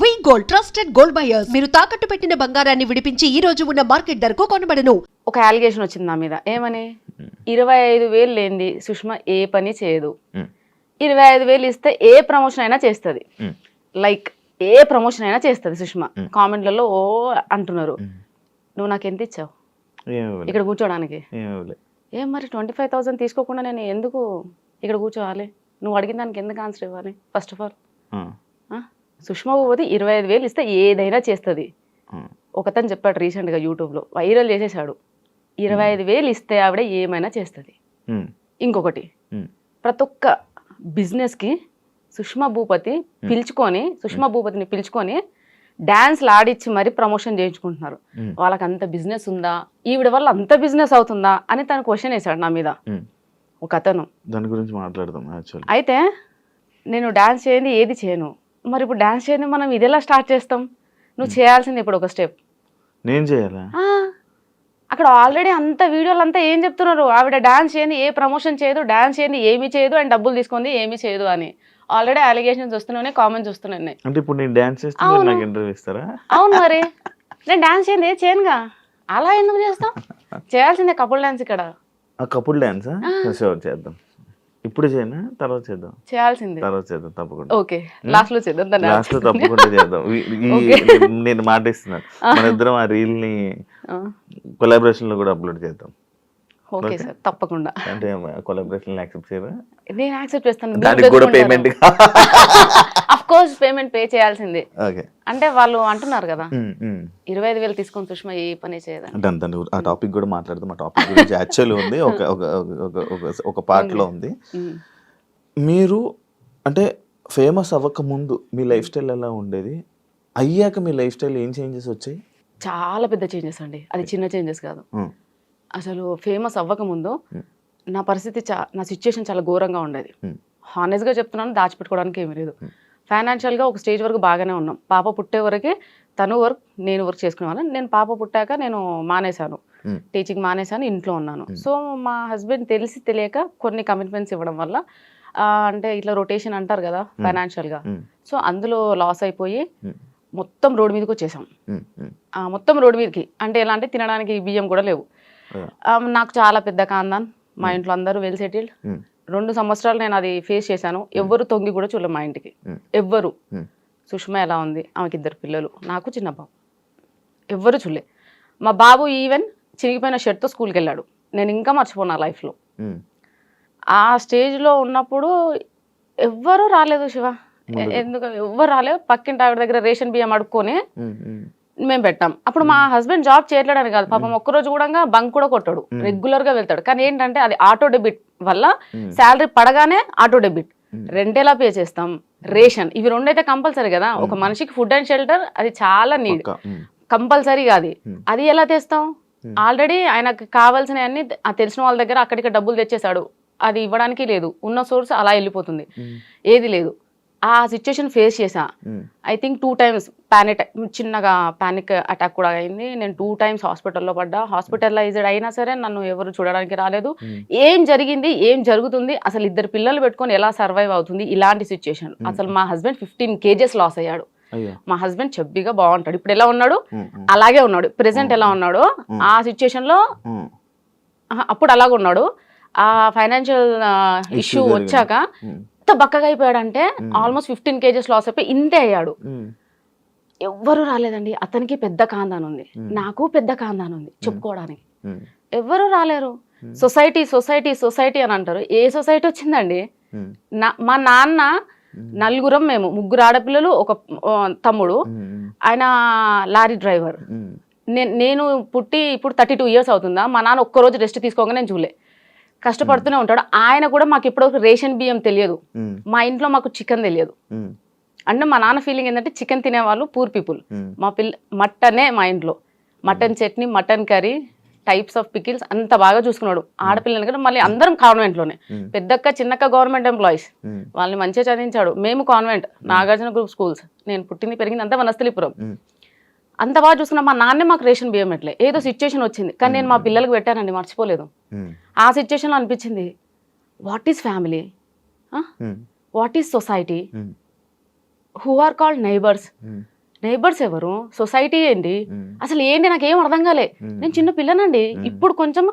We gold trusted gold buyers మీరు తాకట్టు పెట్టిన బంగారాన్ని విడిపించి ఈ రోజు ఉన్న మార్కెట్ ధరకు కొనబడను. ఒక అలిగేషన్ వచ్చింది నా మీద. ఏమని? ఇరవై ఐదు వేలు లేనిది సుష్మా ఏ పని చేయదు. మ్మ్. ఇరవై ఐదు వేలు ఇస్తే ఏ ప్రమోషన్ అయినా చేస్తుంది. లైక్ ఏ ప్రమోషన్ అయినా చేస్తుంది సుష్మా. కామెంట్లలో ఓ అంటున్నారు. నువ్వు నాకు ఎంత ఇచ్చావు. ఇక్కడ కూర్చోడానికి. ఏం మరి ట్వంటీ ఫైవ్ థౌసండ్ తీసుకోకుండా నేను ఎందుకు ఇక్కడ కూర్చోవాలి? నువ్వు అడిగిన దానికి ఎందుకు ఆన్సర్ ఇవ్వాలి? First of all Sushma Bhupathi ఇరవై ఐదు వేలు ఇస్తే ఏదైనా చేస్తుంది. ఒకతను చెప్పాడు రీసెంట్గా యూట్యూబ్లో వైరల్ చేసేసాడు ఇరవై ఐదు వేలు ఇస్తే ఆవిడ ఏమైనా చేస్తుంది. ఇంకొకటి ప్రతి ఒక్క బిజినెస్కి సుష్మా భూపతి పిలుచుకొని సుష్మా భూపతిని పిలుచుకొని డాన్స్లు ఆడిచ్చి మరీ ప్రమోషన్ చేయించుకుంటున్నారు. వాళ్ళకి అంత బిజినెస్ ఉందా? ఈవిడ వల్ల అంత బిజినెస్ అవుతుందా? అని తను క్వశ్చన్ వేశాడు నా మీద. ఒక అతను. దాని గురించి మాట్లాడదాం అయితే నేను డాన్స్ చేయండి ఏది చేయను? మరి ఇప్పుడు డాన్స్ చేయండి మనం ఇది ఎలా స్టార్ట్ చేస్తాం? నువ్వు చేయాల్సింది ఇప్పుడు ఒక స్టెప్ నేను చేయాలా? అక్కడ ఆల్రెడీ అంత వీడియోలు అంతా ఏం చెప్తున్నారు? ఆవిడ డాన్స్ చేయండి ఏ ప్రమోషన్ చేయదు డాన్స్ చేయండి ఏమీ చేయదు అండ్ డబ్బులు తీసుకుంది ఏమీ చేయదు అని. ఆల్రెడీ అలిగేషన్స్ వస్తున్నాయి కామెంట్స్ వస్తున్నాయి అంటే ఇప్పుడు నేను డాన్స్ చేస్తే మీరు అవును. నాకు ఇంటర్వ్యూ ఇస్తారా? అవును మరి. నేను డాన్స్ చేయండి చేయనుగా. అలా ఎందుకు చేస్తాం? చేయాల్సిందే కపుల్ డాన్స్ ఇక్కడ. కపుల్ డాన్సా చేద్దాం. ఇప్పుడు చేయనా? తర్వాత చేద్దాం. చేయాల్సిందే. తర్వాత చేద్దాం తప్పకుండా. ఓకే. లాస్ట్లో చేద్దాం లాస్ట్లో తప్పకుండా చేద్దాం. నేను మాట ఇస్తున్నాను మన ఇద్దరం ఆ రీల్ని కొలాబరేషన్లో కూడా అప్లోడ్ చేద్దాం. ఓకే. సార్ తప్పకుండా. అంటే కొలాబరేషన్ యాక్సెప్ట్ చేయరా? నేను యాక్సెప్ట్ చేస్తాను. దానికి కూడా payment of course payment pay చేయాల్సిందే. ఓకే అంటే వాళ్ళు అంటున్నారు కదా ఇరవై ఐదు వేలు తీసుకొని సుష్మా ఏ పని చేయదని. ఆ టాపిక్ కూడా మాట్లాడదాం. ఆ టాపిక్ గురించి యాక్చువల్ ఉంది. ఒక ఒక ఒక- ఒక ఒక part లో ఉంది. ఉమ్. మీరు అంటే ఫేమస్ అవ్వక ముందు మీ లైఫ్ స్టైల్ ఎలా ఉండేది? అయ్యాక మీ లైఫ్ స్టైల్ ఏం చేంజెస్ వచ్చాయి? చాలా పెద్ద చేంజెస్ అండి. అది చిన్న చేంజెస్ కాదు. అసలు ఫేమస్ అవ్వకముందు Hmm. నా పరిస్థితి చా నా సిచ్యుయేషన్ చాలా ఘోరంగా ఉండేది. Hmm. హానెస్ట్గా చెప్తున్నాను దాచిపెట్టుకోవడానికి ఏమీ లేదు. ఫైనాన్షియల్గా ఒక స్టేజ్ వరకు బాగానే ఉన్నాం. పాప పుట్టే వరకే తను వర్క్ నేను వర్క్ చేసుకునేవాళ్ళం. నేను పాప పుట్టాక నేను మానేశాను. Hmm. టీచింగ్ మానేశాను ఇంట్లో ఉన్నాను. సో మా హస్బెండ్ తెలిసి తెలియక కొన్ని కమిట్మెంట్స్ ఇవ్వడం వల్ల అంటే ఇట్లా రొటేషన్ అంటారు కదా ఫైనాన్షియల్గా ఉమ్, సో అందులో లాస్ అయిపోయి మొత్తం రోడ్డు మీదకి వచ్చేసాం. మొత్తం రోడ్డు మీదకి. అంటే ఎలా అంటే తినడానికి బియ్యం కూడా లేవు. నాకు చాలా పెద్ద కాందాన్. మా ఇంట్లో అందరూ వెల్ సెటిల్డ్ రెండు సంవత్సరాలు నేను అది ఫేస్ చేశాను. ఎవ్వరు తొంగి కూడా చూడలేదు మా ఇంటికి. ఎవ్వరు. సుష్మా ఎలా ఉంది? ఆమెకి ఇద్దరు పిల్లలు. నాకు చిన్న బాబు. ఎవ్వరు చూడలే. మా బాబు ఈవెన్ చిరిగిపోయిన షర్ట్తో స్కూల్కి వెళ్ళాడు నేను ఇంకా మర్చిపోనా లైఫ్లో ఉమ్, ఆ స్టేజ్లో ఉన్నప్పుడు ఎవ్వరూ రాలేదు శివ. ఎందుకు? ఎవ్వరు రాలేదు. పక్కింటి ఆవిడ దగ్గర రేషన్ బియ్యం అడుక్కొని మేము పెట్టాం. అప్పుడు మా హస్బెండ్ జాబ్ చేయట్లేడని కాదు. పాపం ఒక్కరోజు కూడా బంక్ కూడా కొట్టాడు. రెగ్యులర్గా వెళ్తాడు. కానీ ఏంటంటే అది ఆటో డెబిట్ వల్ల. శాలరీ పడగానే ఆటో డెబిట్. రెండేలా పే చేస్తాం. రేషన్. ఇవి రెండైతే కంపల్సరీ కదా. ఒక మనిషికి ఫుడ్ అండ్ షెల్టర్ అది చాలా నీడ్ ఉమ్, కంపల్సరీగా అది. అది ఎలా తెస్తాం. ఆల్రెడీ ఆయనకు కావాల్సిన అన్ని ఆ తెలిసిన వాళ్ళ దగ్గర అక్కడికి డబ్బులు తెచ్చేశాడు. అది ఇవ్వడానికి లేదు. ఉన్న సోర్స్ అలా వెళ్ళిపోతుంది. ఏది లేదు. ఆ సిచ్యుయేషన్ ఫేస్ చేసా I think two times panic చిన్నగా ప్యానిక్ అటాక్ కూడా అయింది. నేను టూ టైమ్స్ హాస్పిటల్లో పడ్డా. హాస్పిటలైజ్డ్ అయినా సరే నన్ను ఎవరు చూడడానికి రాలేదు. ఉమ్, ఏం జరిగింది? ఏం జరుగుతుంది? అసలు ఇద్దరు పిల్లలు పెట్టుకొని ఎలా సర్వైవ్ అవుతుంది? ఇలాంటి సిచ్యుయేషన్ అసలు మా హస్బెండ్ ఫిఫ్టీన్ కేజెస్ లాస్ అయ్యాడు. అయ్యో. మా హస్బెండ్ చెబ్బిగా బాగుంటాడు. ఇప్పుడు ఎలా ఉన్నాడు? ఉమ్, అలాగే ఉన్నాడు. ప్రెసెంట్ ఎలా ఉన్నాడో ఆ సిచ్యుయేషన్లో అప్పుడు అలాగే ఉన్నాడు. ఆ ఫైనాన్షియల్ ఇష్యూ. వచ్చాక ఎంత బక్కగా అయిపోయాడంటే ఆల్మోస్ట్ ఫిఫ్టీన్ కేజెస్ లాస్ అయిపోయి ఇంతే అయ్యాడు. ఎవ్వరు రాలేదండి. అతనికి పెద్ద కాందాన్ ఉంది నాకు పెద్ద కాందాన్ ఉంది చెప్పుకోవడానికి. ఎవ్వరు రాలేరు. సొసైటీ సొసైటీ సొసైటీ అని అంటారు. ఏ సొసైటీ వచ్చిందండి? మా నాన్న నలుగురం మేము ముగ్గురు ఆడపిల్లలు ఒక తమ్ముడు. ఆయన లారీ డ్రైవర్. నేను నేను పుట్టి ఇప్పుడు థర్టీ టూ ఇయర్స్ అవుతుందా? మా నాన్న ఒక్కరోజు రెస్ట్ తీసుకోగా నేను చూలే కష్టపడుతూనే ఉంటాడు. ఆయన కూడా మాకు ఇప్పటివరకు రేషన్ బియ్యం తెలియదు. మా ఇంట్లో మాకు చికెన్ తెలియదు. అంటే మా నాన్న ఫీలింగ్ ఏంటంటే చికెన్ తినేవాళ్ళు పూర్ పీపుల్. మా పిల్ల మటనే మా ఇంట్లో. Mutton chutney mutton curry types of pickles అంత బాగా చూసుకున్నాడు. ఆడపిల్లలు కూడా మళ్ళీ అందరం కాన్వెంట్లోనే. పెద్దక్క చిన్నక్క గవర్నమెంట్ ఎంప్లాయీస్. వాళ్ళని మంచిగా చదివించాడు. మేము కాన్వెంట్. Nagarjuna group schools. నేను పుట్టింది పెరిగింది అంతా వనస్థలిపురం. అంత బాగా చూసుకున్న మా నాన్నే మాకు రేషన్ బియ్యం ఎట్లే? ఏదో సిచ్యుయేషన్ వచ్చింది. కానీ నేను మా పిల్లలకు పెట్టానండి మర్చిపోలేదు. ఆ సిచ్యుయేషన్లో అనిపించింది what is family what is society who are called neighbours neighbours ఎవరు? సొసైటీ ఏంటి? అసలు ఏంటి? నాకు ఏం అర్థం కాలే. నేను చిన్న పిల్లనండి. ఇప్పుడు కొంచెం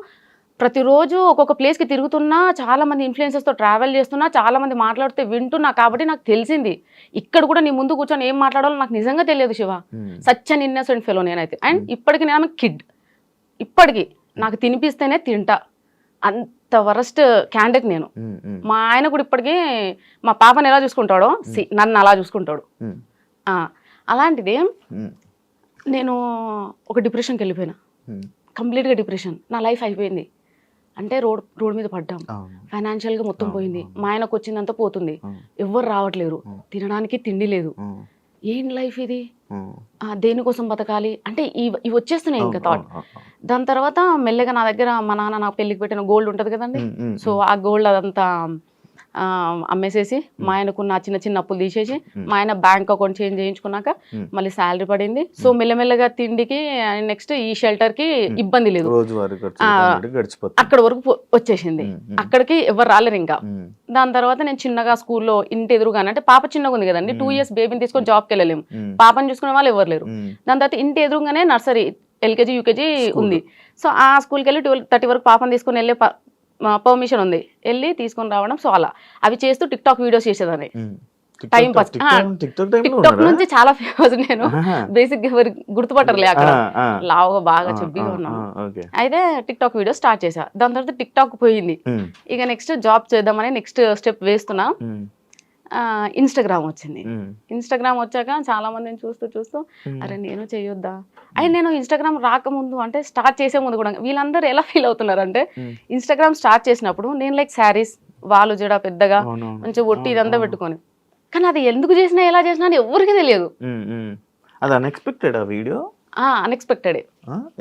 ప్రతిరోజు ఒక్కొక్క ప్లేస్కి తిరుగుతున్నా చాలా మంది ఇన్ఫ్లుయెన్సెస్తో ట్రావెల్ చేస్తున్నా చాలా మంది మాట్లాడితే వింటున్నా కాబట్టి నాకు తెలిసింది. ఇక్కడ కూడా నీ ముందు కూర్చొని ఏం మాట్లాడాలో నాకు నిజంగా తెలియదు Shiva. Such an innocent fellow నేనైతే. అండ్ ఇప్పటికి నేను కిడ్. ఇప్పటికి నాకు తినిపిస్తేనే తింటా. అంత వరస్ట్ క్యాండిడేట్ నేను. మా ఆయన కూడా ఇప్పటికీ మా పాపని ఎలా చూసుకుంటాడో సి- నన్ను అలా చూసుకుంటాడు. అలాంటిది నేను ఒక డిప్రెషన్కి వెళ్ళిపోయినా. కంప్లీట్గా డిప్రెషన్. నా లైఫ్ అయిపోయింది. అంటే రోడ్ రోడ్ మీద పడ్డాం. అవును. ఫైనాన్షియల్గా మొత్తం పోయింది. మా ఆయనకు వచ్చిందంతా పోతుంది. ఎవ్వరు రావట్లేరు. తినడానికి తిండి లేదు. ఏం లైఫ్ ఇది? దేనికోసం బతకాలి? అంటే ఇవి ఇవి వచ్చేస్తున్నాయి ఇంకా థాట్. దాని తర్వాత మెల్లగా నా దగ్గర మా నాన్న నా పెళ్ళికి పెట్టిన గోల్డ్ ఉంటుంది కదండి. సో ఆ గోల్డ్ అదంతా అమ్మేసేసి మా ఆయనకున్న చిన్న చిన్న అప్పులు తీసేసి. మా ఆయన బ్యాంక్ అకౌంట్ చేంజ్ చేయించుకున్నాక. మళ్ళీ శాలరీ పడింది. సో మెల్లమెల్లగా తిండికి నెక్స్ట్ ఈ షెల్టర్కి ఇబ్బంది లేదు. అక్కడ వరకు వచ్చేసింది. అక్కడికి ఎవరు రాలేరు ఇంకా. దాని తర్వాత నేను చిన్నగా స్కూల్లో ఇంటి ఎదురుగానే అంటే పాప చిన్నగా ఉంది కదండి టూ. ఇయర్స్ బేబీని తీసుకొని జాబ్కి వెళ్ళలేము. పాపని చూసుకునే వాళ్ళు ఎవరు లేరు. దాని తర్వాత ఇంటి ఎదురుగానే నర్సరీ ఎల్కేజీ యూకేజీ. ఉంది. సో ఆ స్కూల్కి వెళ్ళి ట్వెల్వ్ థర్టీ వరకు పాపని తీసుకొని వెళ్ళే పర్మిషన్ ఉంది. వెళ్ళి తీసుకొని రావడం సో అలా అవి చేస్తూ టిక్ టాక్ వీడియోస్ చేసేదాన్ని. Tik Time tok-. టిక్? నుంచి చాలా ఫేమస్ నేను. బేసిక్ ఎవరు గుర్తుపట్టరులే అక్కడ. లావుగా బాగా చెబ్బిగా ఉన్నాను. అయితే టిక్ టాక్ వీడియో స్టార్ట్ చేసా దాని తర్వాత టిక్ టాక్ పోయింది ఇక నెక్స్ట్ జాబ్ చేద్దామని నెక్స్ట్ స్టెప్ వేస్తున్నా. ఇన్స్టాగ్రామ్ వచ్చింది. ఇన్స్టాగ్రామ్ వచ్చాక చాలా మందిని చూస్తూ చూస్తూ. అరే నేను చేయొద్దా అయి నేను ఇన్స్టాగ్రామ్ రాకముందు అంటే స్టార్ట్ చేసే ముందు కూడా వీళ్ళందరూ ఎలా ఫీల్ అవుతున్నారు అంటే ఉమ్. ఇన్స్టాగ్రామ్ స్టార్ట్ చేసినప్పుడు నేను లైక్ శారీస్ వాళ్ళు జడ పెద్దగా. మంచిగా ఒట్టి ఇదంతా. పెట్టుకొని. కానీ అది ఎందుకు చేసినా ఎలా చేసినా అని ఎవరికి తెలియదు. అది అన్ఎక్స్పెక్టెడ్ ఆ వీడియో? అన్ఎక్స్పెక్టెడ్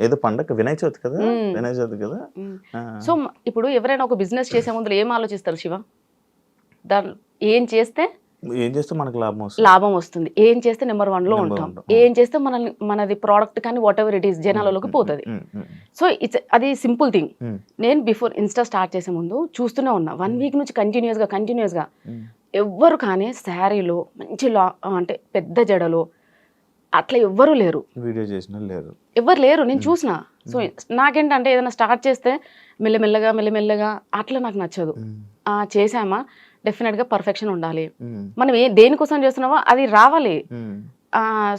ఏదో పండగ వినాయక చవితి కదా. వినాయక చవితి కదా? సో ఇప్పుడు ఎవరైనా ఒక బిజినెస్ చేసే ముందు ఏం ఆలోచిస్తారు శివ? దాని ఏం చేస్తే ఏం చేస్తే మనకు లాభం వస్తుంది? లాభం వస్తుంది. ఏం చేస్తే నెంబర్ వన్లో ఉంటాం. ఏం చేస్తే మనల్ని మనది ప్రోడక్ట్ కానీ వాట్ ఎవర్ ఇట్ ఈస్ జనాలలోకి పోతుంది. సో ఇట్స్ అది సింపుల్ థింగ్ నేను బిఫోర్ ఇన్స్టా స్టార్ట్ చేసే ముందు చూస్తూనే ఉన్నా. వన్ వీక్ నుంచి కంటిన్యూస్గా కంటిన్యూస్గా ఉమ్, ఎవ్వరు కానీ శారీలో మంచి లా అంటే పెద్ద జడలో అట్లా ఎవ్వరూ లేరు. వీడియో చేసిన లేరు. ఎవ్వరు లేరు. నేను చూసిన. సో నాకేంటంటే ఏదైనా స్టార్ట్ చేస్తే మెల్లమెల్లగా మెల్లమెల్లగా అట్లా నాకు నచ్చదు. చేసామా డెఫినెట్గా పర్ఫెక్షన్ ఉండాలి. మనం ఏ దేనికోసం చేస్తున్నామో అది రావాలి.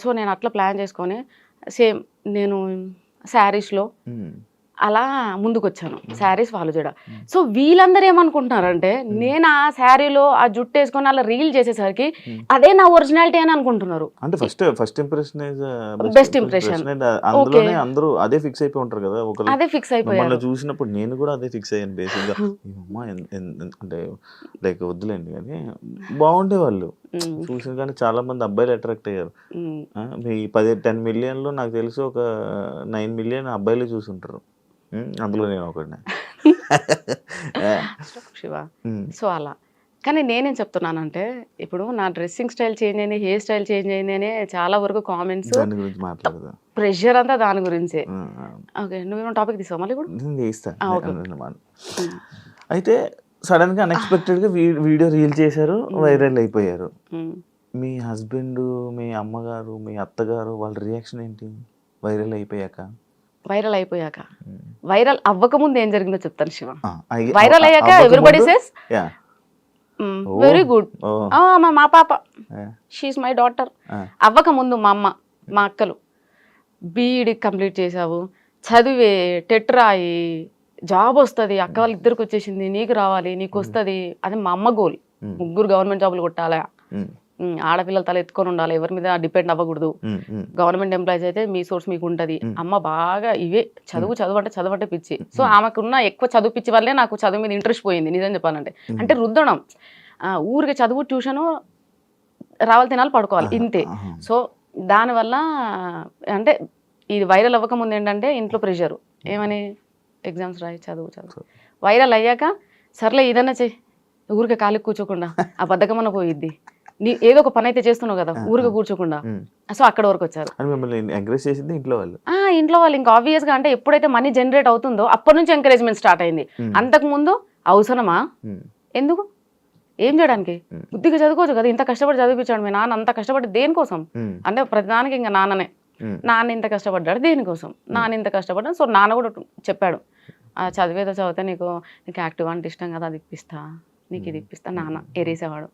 సో నేను అట్లా ప్లాన్ చేసుకొని సేమ్ నేను శారీస్లో అలా ముందుకు వచ్చాను శారీస్ వాళ్ళు కూడా సో వీళ్ళందరూ ఏమనుకుంటున్నారంటే నేను ఆ శారీలో ఆ జుట్టు వేసుకొని అలా రీల్ చేసేసరికి. అదే నా ఒరిజినాలిటీ అని అనుకుంటున్నారు. అంటే first first impression Best impression. అందులోనే అందరూ అదే ఫిక్స్ అయిపోయి ఉంటారు కదా ఒకరు అదే ఫిక్స్ అయిపోయారు. చూసినప్పుడు నేను కూడా అదే ఫిక్స్ అయ్యాను బేసిక్ గా అంటే లైక్ వద్దులేండి కానీ బాగుండే వాళ్ళు చూసిన కానీ చాలా మంది అబ్బాయిలు అట్రాక్ట్ అయ్యారు. మీ పది టెన్ మిలియన్లో నాకు తెలిసి ఒక నైన్ మిలియన్ అబ్బాయిలు చూసుంటారు అందులో నేను ఒకడిని. శివ. సో అలా. కానీ నేనేం చెప్తున్నానంటే ఇప్పుడు నా డ్రెస్సింగ్ స్టైల్ చేంజ్ అయింది హెయిర్ స్టైల్ చేంజ్ అయింది అనే చాలా వరకు కామెంట్స్ దాని గురించి మాట్లాడదా. ప్రెషర్ అంతా దాని గురించే. ఓకే నువ్వేమో టాపిక్ తీసావు మళ్ళీ మాను. అయితే సడన్గా అన్ఎక్స్పెక్టెడ్గా వీడియో రీల్ చేశారు వైరల్ అయిపోయారు. మీ హస్బెండ్ మీ అమ్మగారు మీ అత్తగారు వాళ్ళ రియాక్షన్ ఏంటి? వైరల్ అయిపోయాక? వైరల్ అయిపోయాక. వైరల్ అవ్వకముందు ఏం జరిగిందో చెప్తాను శివ. వైరల్ అయ్యాక ఎవ్రీబడి సేస్. వెరీ గుడ్ మా మా పాప. షీఈ్ మై డాటర్ ఆ. అవ్వక ముందు మా అమ్మ మా అక్కలు బీఈడి కంప్లీట్ చేసావు చదివే టెట్ రాయి జాబ్ వస్తుంది అక్క వాళ్ళ ఇద్దరికి వచ్చేసింది నీకు రావాలి నీకు వస్తుంది అది మా అమ్మ గోల్. ముగ్గురు గవర్నమెంట్ జాబులు కొట్టాలా. ఆడపిల్లల తల ఎత్తుకొని ఉండాలి. ఎవరి మీద డిపెండ్ అవ్వకూడదు. గవర్నమెంట్ ఎంప్లాయీస్ అయితే మీ సోర్స్ మీకు ఉంటుంది. అమ్మ బాగా ఇవే చదువు చదువు అంటే చదువు అంటే పిచ్చి. సో ఆమెకున్న ఎక్కువ చదువు పిచ్చి వల్లే నాకు చదువు మీద ఇంట్రెస్ట్ పోయింది. నిజం చెప్పాలంటే. అంటే రుద్దడం ఊరికి చదువు ట్యూషను రావాలి తినాలి పడుకోవాలి. ఇంతే. సో దానివల్ల అంటే ఇది వైరల్ అవ్వక ముందు ఏంటంటే ఇంట్లో ప్రెషర్ ఏమని? ఎగ్జామ్స్ రాయి చదువు చదువు. వైరల్ అయ్యాక సర్లే ఏదన్నా చెయ్యి ఊరికే ఖాళీ కూర్చోకుండా. ఆ బద్ధకమన్న పోయిద్ది. నీ ఏదో ఒక పని అయితే చేస్తున్నావు కదా ఊరికే కూర్చోకుండా. సో అక్కడ వరకు వచ్చారు. ఎంకరేజ్ చేసింది ఇంట్లో వాళ్ళు. ఆ ఇంట్లో వాళ్ళు ఇంకా ఆబ్వియస్గా అంటే ఎప్పుడైతే మనీ జనరేట్ అవుతుందో అప్పటి నుంచి ఎంకరేజ్మెంట్ స్టార్ట్ అయింది. అంతకు ముందు అవసరమా? ఎందుకు? ఏం చేయడానికి? బుద్ధిగా చదువుకోవచ్చు కదా ఇంత కష్టపడి చదివించాడు మీ నాన్న అంత కష్టపడి దేనికోసం? అంటే ప్రతిదానికి ఇంకా నాన్ననే. నాన్న ఇంత కష్టపడ్డాడు దేనికోసం? నాన్న ఇంత కష్టపడ్డాడు. సో నాన్న కూడా చెప్పాడు ఆ చదివేదో చదివితే నీకు నీకు యాక్టివ్ అంటే ఇష్టం కదా అది ఇప్పిస్తా. నీకు ఇది ఇప్పిస్తా నాన్న ఎరేసేవాడు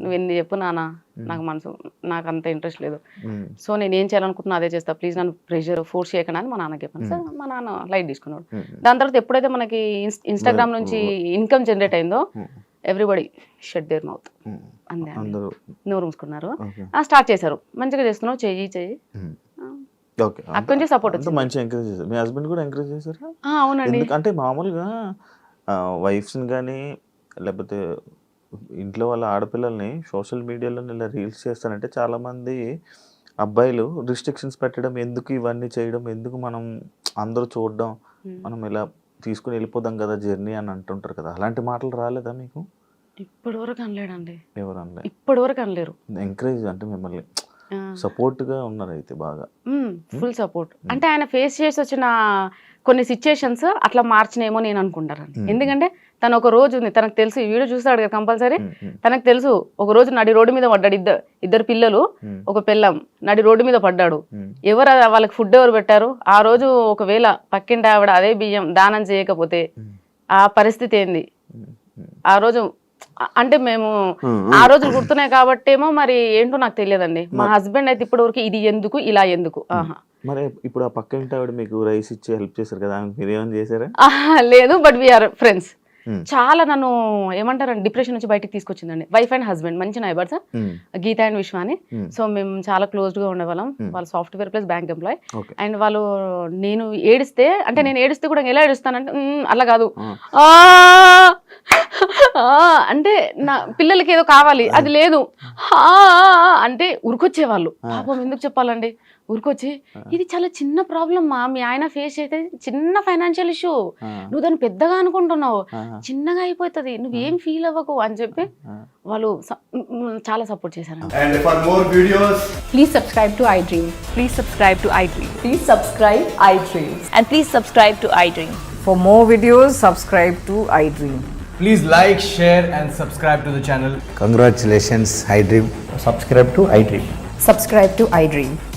నువ్వు ఎన్ని చెప్పు నాన్న నాకు మనసు నాకు అంత ఇంట్రెస్ట్ లేదు. సో నేను ఏం చేయాలనుకుంటున్నా అదే చేస్తా. ప్లీజ్ నన్ను ప్రెషర్ ఫోర్స్ చేయకుండా అని మా నాన్నకి చెప్పాను. సార్ మా నాన్న లైట్ తీసుకున్నాడు. దాని తర్వాత ఎప్పుడైతే మనకి ఇన్స్టాగ్రామ్ నుంచి ఇన్కమ్ జనరేట్ అయిందో ఎవ్రీబడి షెడ్ దేర్ మౌత్. అందరూ. నోరు మూసుకున్నారు. స్టార్ట్ చేశారు. మంచిగా చేస్తున్నావు చెయ్యి చెయ్యి. అక్కడి నుంచి సపోర్ట్ అంత వచ్చింది. మంచి ఎంకరేజ్ చేశారు. మీ హస్బెండ్ కూడా ఎంకరేజ్ చేశారా? అవునండి. ఎందుకంటే మామూలుగా వైఫ్స్ని కానీ లేకపోతే ఇంట్లో వాళ్ళ ఆడపిల్లల్ని సోషల్ మీడియాలో ఇలా రీల్స్ చేస్తానంటే చాలామంది అబ్బాయిలు రిస్ట్రిక్షన్స్ పెట్టడం ఎందుకు ఇవన్నీ చేయడం ఎందుకు మనం అందరూ చూడడం. మనం ఇలా తీసుకుని వెళ్ళిపోదాం కదా జర్నీ అని అంటుంటారు కదా. అలాంటి మాటలు రాలేదా మీకు? ఇప్పటి వరకు అనలేడండి. ఎవరు అనలే? ఇప్పటి వరకు అనలేరు. ఎంకరేజ్ అంటే మిమ్మల్ని సపోర్ట్గా ఉన్నారు అయితే బాగా ఫుల్ సపోర్ట్. అంటే ఆయన ఫేస్ చేసి వచ్చిన కొన్ని సిచ్యుయేషన్స్ అట్లా మార్చినేమో నేను అనుకుంటాను. ఎందుకంటే తను ఒక రోజు ఉంది. తనకు తెలుసు. ఈ వీడియో చూస్తాడు కదా కంపల్సరీ. తనకు తెలుసు. ఒక రోజు నడి రోడ్డు మీద పడ్డాడు ఇద్దరు ఇద్దరు పిల్లలు ఒక పిల్లం నడి రోడ్డు మీద పడ్డాడు. ఎవరు వాళ్ళకి ఫుడ్ ఎవరు పెట్టారు? ఆ రోజు ఒకవేళ పక్కింటి ఆవిడ అదే బియ్యం దానం చేయకపోతే ఆ పరిస్థితి ఏంది. ఆ రోజు అంటే మేము ఆ రోజులు గుర్తున్నాయి కాబట్టేమో మరి ఏంటో నాకు తెలియదండి. మా హస్బెండ్ అయితే ఇప్పటి వరకు ఇది ఎందుకు ఇలా ఎందుకు? ఆహా. మరి ఇప్పుడు ఆ పక్క ఇంటి ఆవిడ మీకు రైస్ ఇచ్చి హెల్ప్ చేశారు కదా? ఆమెకు మీరు ఏమైనా చేశారా? ఆహా, లేదు బట్ వీఆర్ ఫ్రెండ్స్. చాలా నన్ను ఏమంటారండి డిప్రెషన్ నుంచి బయటికి తీసుకొచ్చిందండి. వైఫ్ అండ్ హస్బెండ్ మంచి neighbours um, Geetha and Vishwa అని. Hmm. సో మేము చాలా క్లోజ్గా ఉండేవాళ్ళం. Hmm. వాళ్ళు software plus bank employee and వాళ్ళు నేను ఏడిస్తే అంటే నేను ఏడిస్తే కూడా ఎలా ఏడుస్తానంటే "మ్మ్, అలా కాదు. అంటే నా పిల్లలకి ఏదో కావాలి. అది లేదు. ఆ, అంటే ఉరికొచ్చేవాళ్ళు. పాపం ఎందుకు చెప్పాలండి? ఊరికొచ్చి ఇది చాలా చిన్న ప్రాబ్లం మా మీ ఆయన ఫేస్ అయితే చిన్న ఫైనాన్షియల్ ఇష్యూ. నువ్వు దాన్ని పెద్దగా అనుకుంటున్నావు. చిన్నగా అయిపోతుంది. నువ్వు ఏం ఫీల్ అవ్వకు అని చెప్పి వాళ్ళు చాలా సపోర్ట్ చేశారు please subscribe to iDream please subscribe to iDream please subscribe iDream and please subscribe to iDream for more videos subscribe to iDream please like share and subscribe to the channel congratulations iDream subscribe to iDream subscribe to iDream